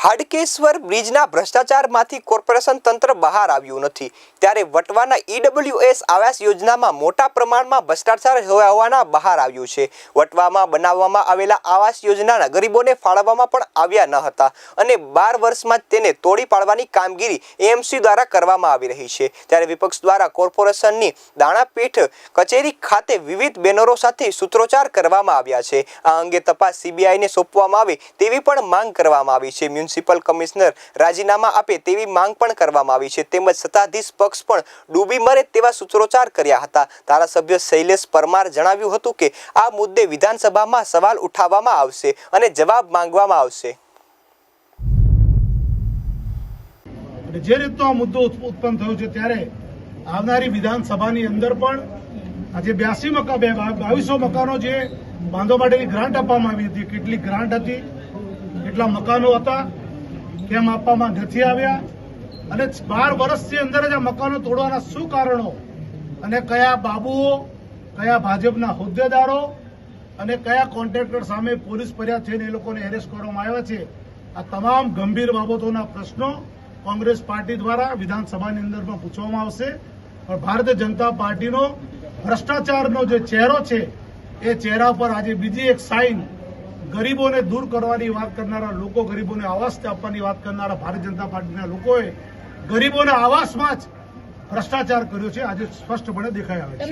હાડકેશ્વર બ્રિજના ભ્રષ્ટાચારમાંથી corporation તંત્ર બહાર આવ્યું નથી. ત્યારે વટવાના ઈડબ્લ્યુએસ આવાસ યોજનામાં મોટા પ્રમાણમાં ભ્રષ્ટાચાર હોવાના બહાર આવ્યું છે. વટવામાં બનાવવામાં આવેલા આવાસ યોજનાના ગરીબોને ફાળવવામાં પણ આવ્યા ન હતા અને બાર વર્ષમાં તેને તોડી પાડવાની કામગીરી એએમસી દ્વારા કરવામાં આવી રહી છે. ત્યારે વિપક્ષ દ્વારા કોર્પોરેશનની દાણાપીઠ કચેરી ખાતે વિવિધ બેનરો સાથે સૂત્રોચ્ચાર કરવામાં આવ્યા છે. આ અંગે તપાસ સીબીઆઈને સોંપવામાં આવે તેવી પણ માંગ કરવામાં આવી છે. મ્યુનિસિપલ કમિશનર રાજીનામા આપે તેવી માંગ પણ કરવામાં આવી છે. તેમજ સત્તાધીશ પક્ષ પણ ડૂબી મરે તેવા સૂત્રોચ્ચાર કર્યા હતા. ધારાસભ્ય શૈલેષ પરમાર જણાવ્યું હતું કે, આ મુદ્દે વિધાનસભામાં સવાલ ઉઠાવવામાં આવશે અને જવાબ માંગવામાં આવશે. જે રીતનો આ મુદ્દો ઉત્પ- ઉત્પન્ન થયો છે ત્યારે આવનારી વિધાનસભાની અંદર પણ આજે બ્યાસી મકાન બાવીસો મકાનો જે બાંધવા માટેની ગ્રાન્ટ આપવામાં આવી હતી. કેટલી ગ્રાન્ટ હતી, કેટલા મકાનો હતા કેમ આપવામાં નથી આવ્યા? અને બાર વર્ષની અંદર જ આ મકાનો તોડવાના શું કારણો? અને કયા બાબુઓ, કયા ભાજપના હોદ્દેદારો અને કયા કોન્ટ્રાક્ટર સામે પોલીસ ફરિયાદ થઈને એ લોકોને એરેસ્ટ કરવામાં આવ્યા છે? આ તમામ ગંભીર બાબતોના પ્રશ્નો કોંગ્રેસ પાર્ટી દ્વારા વિધાનસભાની અંદર પણ પૂછવામાં આવશે. પણ ભારતીય જનતા પાર્ટીનો ભ્રષ્ટાચારનો જે ચહેરો છે, એ ચહેરા પર આજે બીજી એક સાઇન ગરીબોને દૂર કરવાની વાત કરનારા લોકો ગરીબોને આવાસ આપવાની વાત કરનારા ભારતીય જનતા પાર્ટીના લોકોએ ગરીબોના આવાસમાં જ ભ્રષ્ટાચાર કર્યો છે. આજે સ્પષ્ટપણે દેખાઈ આવે છે.